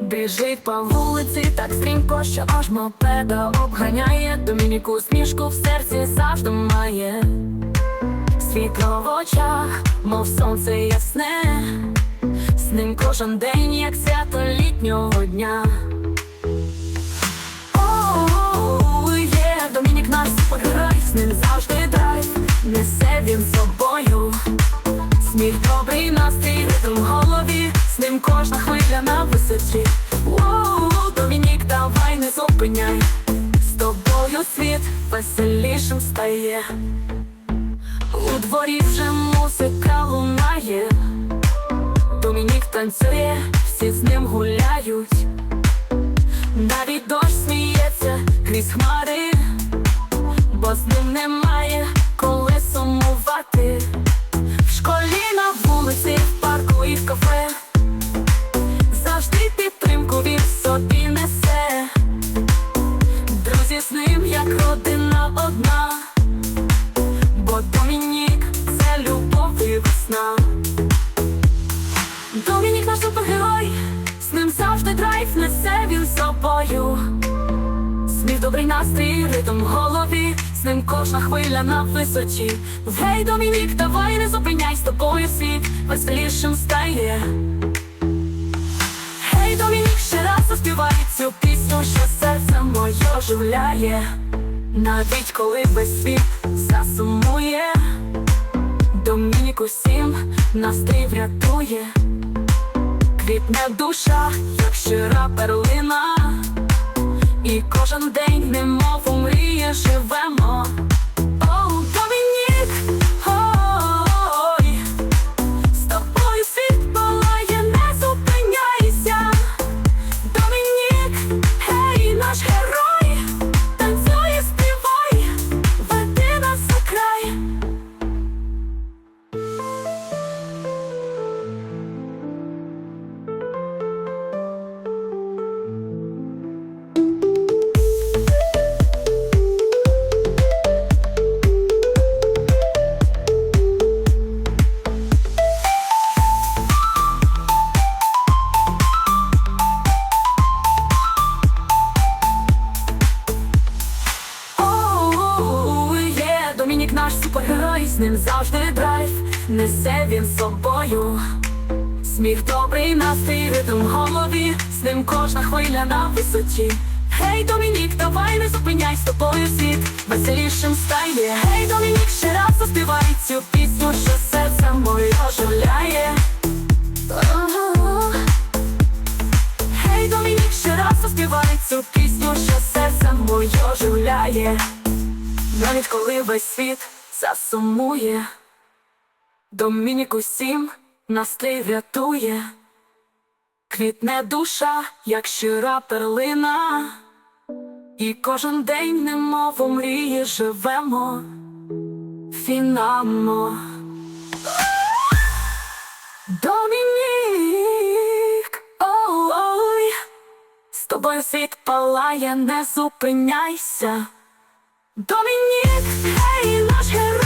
Біжить по вулиці, так стрімко, що аж мопеда обганяє. Домініку смішку в серці завжди має. Світло в очах, мов сонце ясне, з ним кожен день, як свято літнього дня. Оу, є Домінік наш супергерой, з ним завжди драйв, несе він собою. Сміх добрий настрій, ритм в голові, ним кожна хвиля на висоті. Воу, Домінік, давай не зупиняй, з тобою світ веселішим стає. У дворі вже музика лунає, Домінік танцює, всі з ним гуляють, навіть дощ сміється крізь хмари, бо з ним немає одна Бо Домінік це любов і весна Домінік наш супергерой, з ним завжди драйв несе він собою Сміх добрий настрій, ритм в голові, з ним кожна хвиля на висоті. Гей, Домінік, давай не зупиняй з тобою світ, веселішим стає. Гей, Домінік, ще раз заспівай цю пісню, що серце моє оживляє. Навіть коли весь світ засумує, Домінік усім настрій врятує. Квітне душа, як щира перлина. І кожен день, немов у мрії живемо. З ним завжди драйв, несе він з собою. Сміх добрий настрій, ритм в голові, з ним кожна хвиля на висоті. Гей, Домінік, давай не зупиняй з тобою світ, веселішим стає. Гей, Домінік, ще раз заспівай цю пісню, що серце моє оживляє. Гей, Домінік, ще раз заспівай цю пісню, що серце моє оживляє. Навіть коли весь світ засумує, Домінік усім настрій рятує, квітне душа, як щира перлина, і кожен день, немов у мрії живемо, фінамо. Домінік, ой, з тобою світ палає, не зупиняйся. Домінік, гей, наш герой.